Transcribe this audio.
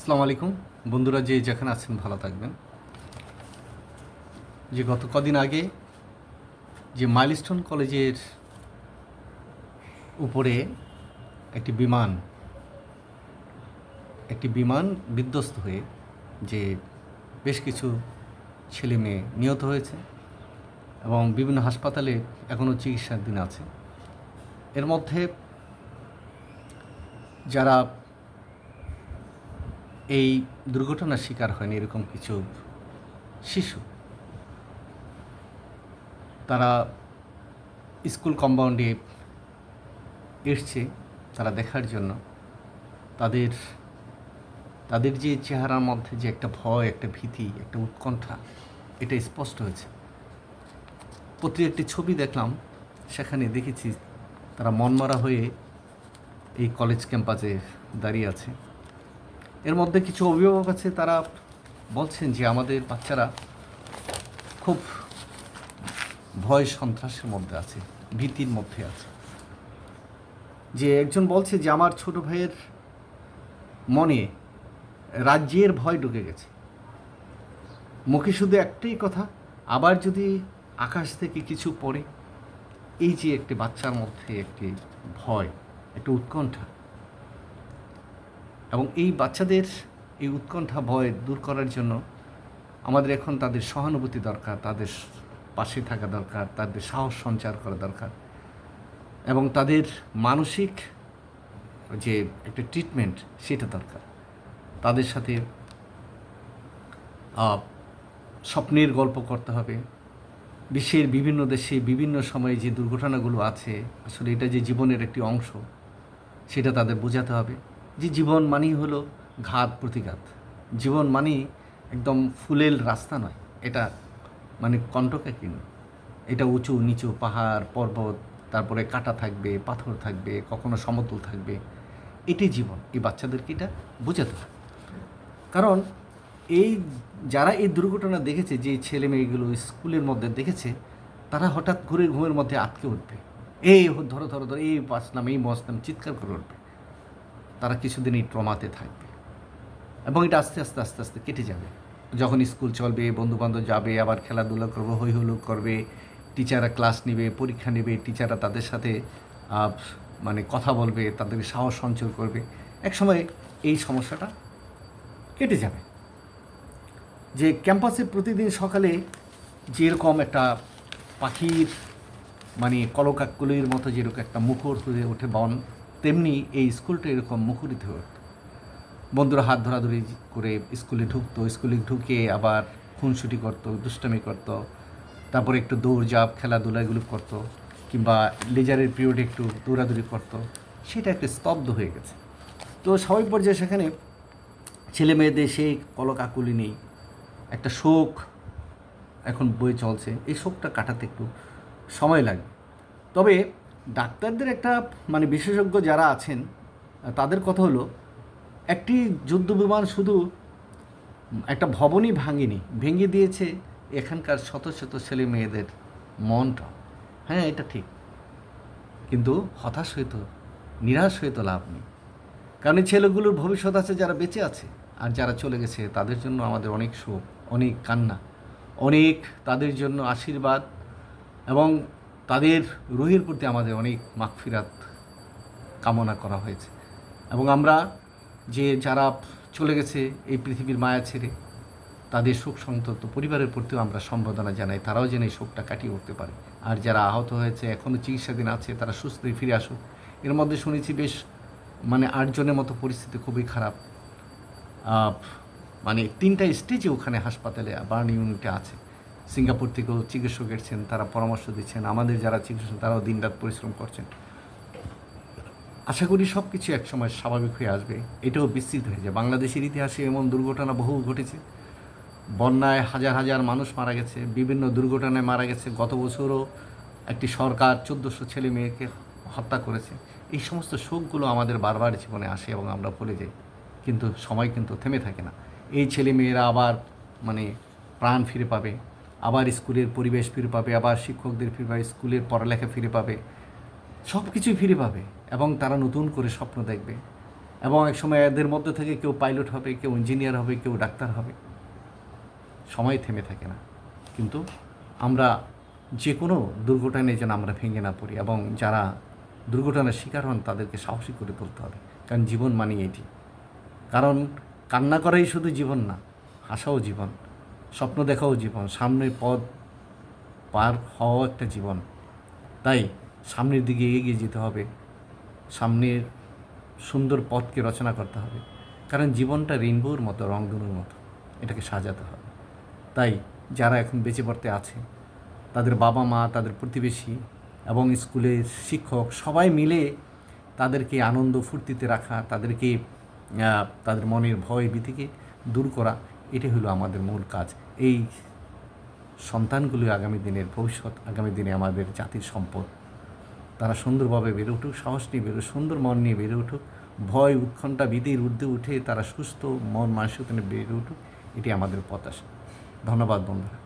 আসসালামু আলাইকুম। বন্ধুরা যে যেখানে আছেন ভালো থাকবেন। যে গত কদিন আগে যে মাইলস্টোন কলেজের উপরে একটি বিমান একটি বিমান বিধ্বস্ত হয়ে যে বেশ কিছু ছেলে মেয়ে নিহত হয়েছে এবং বিভিন্ন হাসপাতালে এখনও চিকিৎসার দিন আছে। এর মধ্যে যারা এই দুর্ঘটনার শিকার হয়নি এরকম কিছু শিশু। তারা স্কুল কম্পাউন্ডে এসছে তারা দেখার জন্য। তাদের তাদের যে চেহারার মধ্যে যে একটা ভয়, একটা ভীতি, একটা উৎকণ্ঠা, এটা স্পষ্ট হয়েছে। প্রতি একটি ছবি দেখলাম, সেখানে দেখেছি তারা মনমরা হয়ে এই কলেজ ক্যাম্পাসে দাঁড়িয়ে আছে। এর মধ্যে কিছু অভিভাবক আছে, তারা বলছেন যে আমাদের বাচ্চারা খুব ভয় সন্ত্রাসের মধ্যে আছে, ভীতির মধ্যে আছে। যে একজন বলছে যে আমার ছোট ভাইয়ের মনে রাজ্যের ভয় ঢুকে গেছে। মুখে শুধু একটাই কথা, আবার যদি আকাশ থেকে কিছু পড়ে, এই যে একটি বাচ্চার মধ্যে একটি ভয়, একটা উৎকণ্ঠা এবং এই বাচ্চাদের এই উৎকণ্ঠা ভয় দূর করার জন্য আমাদের এখন তাদের সহানুভূতি দরকার, তাদের পাশে থাকা দরকার, তাদের সাহস সঞ্চার করা দরকার এবং তাদের মানসিক যে একটা ট্রিটমেন্ট সেটা দরকার। তাদের সাথে স্বপ্নের গল্প করতে হবে। বিশ্বের বিভিন্ন দেশে বিভিন্ন সময়ে যে দুর্ঘটনাগুলো আছে, আসলে এটা যে জীবনের একটি অংশ, সেটা তাদের বোঝাতে হবে। যে জীবন মানেই হলো ঘাত, প্রতিঘাত। জীবন মানেই একদম ফুলেল রাস্তা নয়। এটা মানে কণ্টকাকী নয় এটা উঁচু, নিচু, পাহাড়, পর্বত, তারপরে কাটা থাকবে, পাথর থাকবে, কখনো সমতল থাকবে। এটাই জীবন। এই বাচ্চাদেরকে এটা বোঝাতে হবে। কারণ এই যারা এই দুর্ঘটনা দেখেছে, যে ছেলে মেয়েগুলো স্কুলের মধ্যে দেখেছে, তারা হঠাৎ ঘুরে ঘুমের মধ্যে আটকে উঠবে। এই ধরো ধরো ধরো, এই বাঁচলাম, এই মসলাম চিৎকার করে উঠবে। তারা কিছুদিন এই ট্রমাতে থাকবে। এবং এটা আস্তে আস্তে আস্তে আস্তে কেটে যাবে। যখন স্কুল চলবে, বন্ধুবান্ধব যাবে, আবার খেলাধুলা করবে হই হুল্লোড় করবে, টিচাররা ক্লাস নেবে, পরীক্ষা নেবে, টিচাররা তাদের সাথে মানে কথা বলবে তাদেরকে সাহস সঞ্চয় করবে এক সময় এই সমস্যাটা কেটে যাবে। যে ক্যাম্পাসে প্রতিদিন সকালে যেরকম একটা পাখির মানে কলকাকলির মতো যেরকম একটা মুখর হয়ে ওঠে বন তেমনি এই স্কুলটা এরকম মুখরিত হয়ে উঠত বন্ধুরা হাত ধরাধরি করে স্কুলে ঢুকতো, স্কুলে ঢুকে আবার খুনসুটি করতো, দুষ্টামি করতো, তারপরে একটু দৌড়ঝাঁপ, খেলাধুলা এগুলো করতো, কিংবা লেজারের পিরিয়ডে একটু দৌড়াদৌড়ি করতো, সেটা একটা স্তব্ধ হয়ে গেছে। তো স্বাভাবিক পর্যায়ে সেখানে ছেলে মেয়েদের সেই কলকাকুলি নেই, একটা শোক এখন বই চলছে, এই শোকটা কাটাতে একটু সময় লাগবে তবে ডাক্তারদের একটা মানে বিশেষজ্ঞ যারা আছেন, তাদের কথা হলো, একটি যুদ্ধ বিমান শুধু একটা ভবনই ভাঙেনি, ভেঙে দিয়েছে এখানকার শত শত ছেলে মেয়েদের মনটা। হ্যাঁ এটা ঠিক। কিন্তু হতাশ হইতো নিরাশ হইতো লাভ নেই। কারণ এই ছেলেগুলোর ভবিষ্যৎ আছে, যারা বেঁচে আছে, আর যারা চলে গেছে, তাদের জন্য আমাদের অনেক শোক, অনেক কান্না, অনেক তাদের জন্য আশীর্বাদ এবং তাদের রুহের প্রতি আমাদের অনেক মাগফিরাত কামনা করা হয়েছে। এবং আমরা যে যারা চলে গেছে এই পৃথিবীর মায়া ছেড়ে, তাদের শোক সন্তপ্ত পরিবারের প্রতিও আমরা সম্বোধনা জানাই। তারাও যেন এই শোকটা কাটিয়ে উঠতে পারে। আর যারা আহত হয়েছে এখনও চিকিৎসাধীন আছে, তারা সুস্থ ফিরে আসুক। এর মধ্যে শুনেছি বেশ মানে আটজনের মতো পরিস্থিতি খুবই খারাপ। মানে তিনটা স্টেজে ওখানে হাসপাতালে, বার্ন ইউনিটে আছে। সিঙ্গাপুর থেকেও চিকিৎসক এসেছেন, তারা পরামর্শ দিচ্ছেন, আমাদের যারা চিকিৎসক তারাও দিনরাত পরিশ্রম করছেন। আশা করি সব কিছু একসময় স্বাভাবিক হয়ে আসবে, এটাও বিস্তৃত হয়ে যায়। বাংলাদেশের ইতিহাসে এমন দুর্ঘটনা বহু ঘটেছে। বন্যায় হাজার হাজার মানুষ মারা গেছে, বিভিন্ন দুর্ঘটনায় মারা গেছে। গত বছরও একটি সরকার চোদ্দোশো ছেলে মেয়েকে হত্যা করেছে। এই সমস্ত শোকগুলো আমাদের বারবার জীবনে আসে এবং আমরা ভুলে যাই। কিন্তু সময় কিন্তু থেমে থাকে না। এই ছেলে মেয়েরা আবার মানে প্রাণ ফিরে পাবে। আবার স্কুলের পরিবেশ ফিরে পাবে, আবার শিক্ষকদের ফিরে পাবে, স্কুলের পড়ালেখা ফিরে পাবে সব কিছুই ফিরে পাবে এবং তারা নতুন করে স্বপ্ন দেখবে এবং এক সময় এদের মধ্যে থেকে কেউ পাইলট হবে, কেউ ইঞ্জিনিয়ার হবে, কেউ ডাক্তার হবে। সময় থেমে থাকে না। কিন্তু আমরা যে কোনো দুর্ঘটনায় যেন আমরা ভেঙে না পড়ি এবং যারা দুর্ঘটনার শিকার হন তাদেরকে সাহসী করে তুলতে হবে। কারণ জীবন মানে এটি। কারণ কান্না করাই শুধু জীবন না, হাসাও জীবন। স্বপ্ন দেখাও জীবন সামনের পথ পার হওয়াও একটা জীবন। তাই সামনের দিকে এগিয়ে যেতে হবে। সামনের সুন্দর পথকে রচনা করতে হবে। কারণ জীবনটা রেইনবোর মতো, রংধনুর মতো, এটাকে সাজাতে হবে। তাই যারা এখন বেঁচে পড়তে আছে, তাদের বাবা মা তাদের প্রতিবেশী এবং স্কুলের শিক্ষক সবাই মিলে তাদেরকে আনন্দ ফুর্তিতে রাখা, তাদেরকে তাদের মনের ভয় ভীতিকে দূর করা এটাই হলো আমাদের মূল কাজ। এই সন্তানগুলি আগামী দিনের ভবিষ্যৎ, আগামী দিনে আমাদের জাতির সম্পদ। তারা সুন্দরভাবে বেড়ে উঠুক, সাহস নিয়ে বেরো সুন্দর মন নিয়ে বেড়ে উঠুক, ভয়, উৎকণ্ঠা বিধির ঊর্ধ্বে উঠে তারা সুস্থ, মন মানসিক নিয়ে বেড়ে উঠুক এটি আমাদের প্রত্যাশা ধন্যবাদ বন্ধুরা।